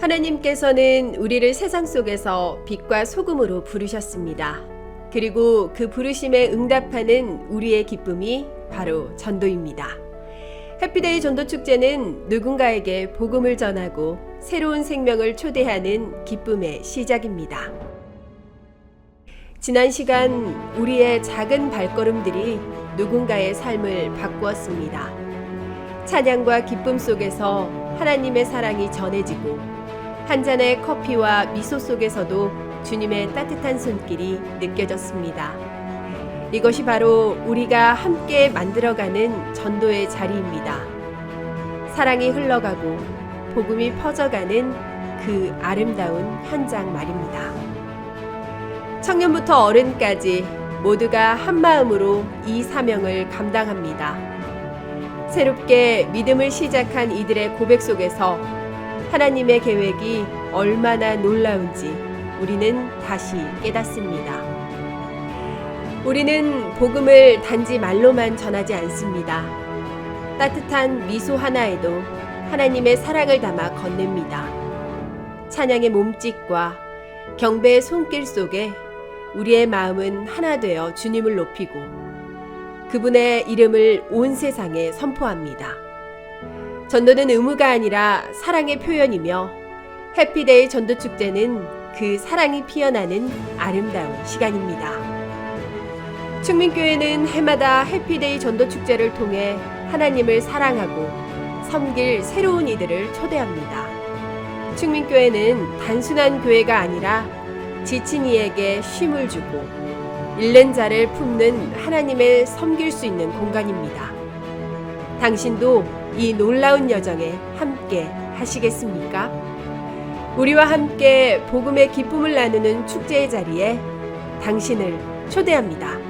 하나님께서는 우리를 세상 속에서 빛과 소금으로 부르셨습니다. 그리고 그 부르심에 응답하는 우리의 기쁨이 바로 전도입니다. 해피데이 전도 축제는 누군가에게 복음을 전하고 새로운 생명을 초대하는 기쁨의 시작입니다. 지난 시간 우리의 작은 발걸음들이 누군가의 삶을 바꾸었습니다. 찬양과 기쁨 속에서 하나님의 사랑이 전해지고 한 잔의 커피와 미소 속에서도 주님의 따뜻한 손길이 느껴졌습니다. 이것이 바로 우리가 함께 만들어가는 전도의 자리입니다. 사랑이 흘러가고 복음이 퍼져가는 그 아름다운 현장 말입니다. 청년부터 어른까지 모두가 한 마음으로 이 사명을 감당합니다. 새롭게 믿음을 시작한 이들의 고백 속에서 하나님의 계획이 얼마나 놀라운지 우리는 다시 깨닫습니다. 우리는 복음을 단지 말로만 전하지 않습니다. 따뜻한 미소 하나에도 하나님의 사랑을 담아 건넵니다. 찬양의 몸짓과 경배의 손길 속에 우리의 마음은 하나 되어 주님을 높이고 그분의 이름을 온 세상에 선포합니다. 전도는 의무가 아니라 사랑의 표현이며 해피데이 전도 축제는 그 사랑이 피어나는 아름다운 시간입니다. 충민교회는 해마다 해피데이 전도 축제를 통해 하나님을 사랑하고 섬길 새로운 이들을 초대합니다. 충민교회는 단순한 교회가 아니라 지친 이에게 쉼을 주고 잃는 자를 품는 하나님을 섬길 수 있는 공간입니다. 당신도 이 놀라운 여정에 함께 하시겠습니까? 우리와 함께 복음의 기쁨을 나누는 축제의 자리에 당신을 초대합니다.